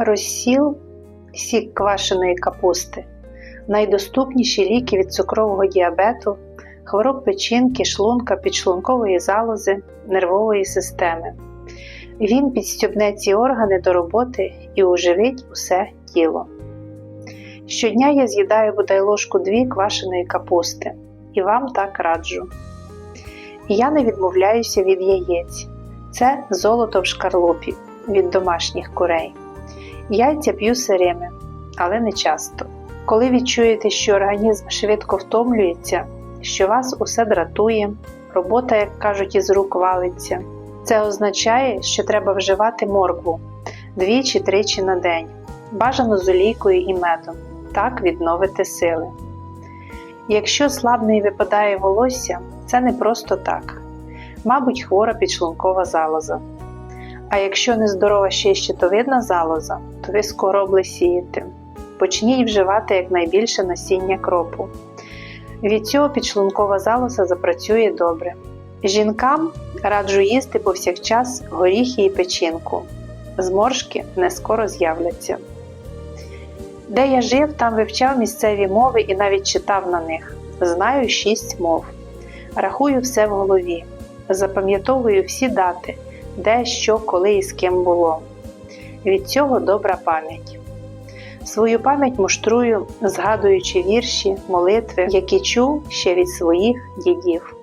Розсіл, сік квашеної капусти, найдоступніші ліки від цукрового діабету, хвороб печінки, шлунка, підшлункової залози, нервової системи. Він підстюбне ці органи до роботи і оживить усе тіло. Щодня я з'їдаю бодай ложку дві квашеної капусти, і вам так раджу. Я не відмовляюся від яєць. Це золото в шкарлупі від домашніх курей. Яйця п'ю сирими, але не часто. Коли відчуєте, що організм швидко втомлюється, що вас усе дратує, робота, як кажуть, із рук валиться, це означає, що треба вживати моркву двічі-тричі на день, бажано з олійкою і медом, так відновити сили. Якщо слабне і випадає волосся, це не просто так, мабуть, хвора підшлункова залоза. А якщо нездорова ще й щитовидна залоза, то ви скоро облесієте. Почніть вживати якнайбільше насіння кропу. Від цього підшлункова залоза запрацює добре. Жінкам раджу їсти повсякчас горіхи і печінку. Зморшки не скоро з'являться. Де я жив, там вивчав місцеві мови і навіть читав на них. Знаю шість мов. Рахую все в голові. Запам'ятовую всі дати, де, що, коли і з ким було. Від цього добра пам'ять. Свою пам'ять муштрую, згадуючи вірші, молитви, які чув ще від своїх дідів.